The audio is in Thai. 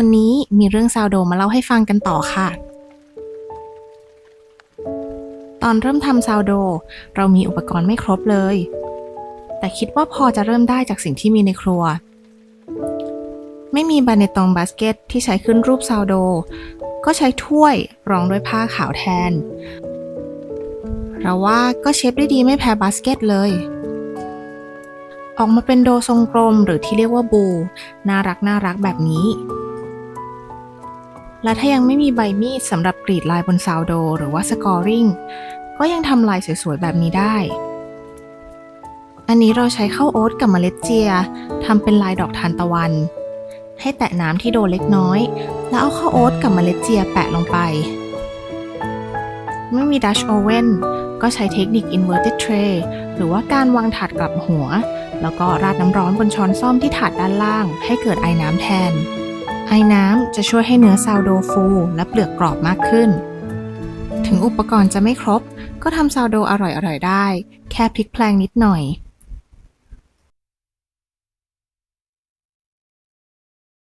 วันนี้มีเรื่องซาวโดมาเล่าให้ฟังกันต่อค่ะ ตอนเริ่มทำซาวโด เรามีอุปกรณ์ไม่ครบเลย แต่คิดว่าพอจะเริ่มได้จากสิ่งที่มีในครัว ไม่มีบาเนตองบาสเกตที่ใช้ขึ้นรูปซาวโด ก็ใช้ถ้วยรองด้วยผ้าขาวแทน เราว่าก็เชฟได้ดีไม่แพ้บาสเกตเลยออกมาเป็นโดทรงกลมหรือที่เรียกว่าบู น่ารักน่ารักแบบนี้ และถ้ายังไม่มีใบมีดสำหรับกรีดลายบนซาวโด หรือว่าสกอริงก็ยังทำลายสวยๆ แบบนี้ได้ อันนี้เราใช้ข้าวโอ๊ตกับเมล็ดเจียทำเป็นลายดอกทานตะวัน ให้แตะน้ำที่โดเล็กน้อย แล้วเอาข้าวโอ๊ตกับเมล็ดเจียแปะลงไป ไม่มีดัชโอเว่นก็ใช้เทคนิค inverted tray หรือว่าการวางถาดกลับหัว แล้วก็ราดน้ำร้อนบนช้อนซ่อมที่ถาดด้านล่าง ให้เกิดไอน้ำแทน ไอ้น้ำจะช่วยให้เนื้อซาวโดฟูและเปลือกกรอบมากขึ้น ถึงอุปกรณ์จะไม่ครบ ก็ทำซาวโดอร่อยๆได้ แค่พลิกแพลงนิดหน่อย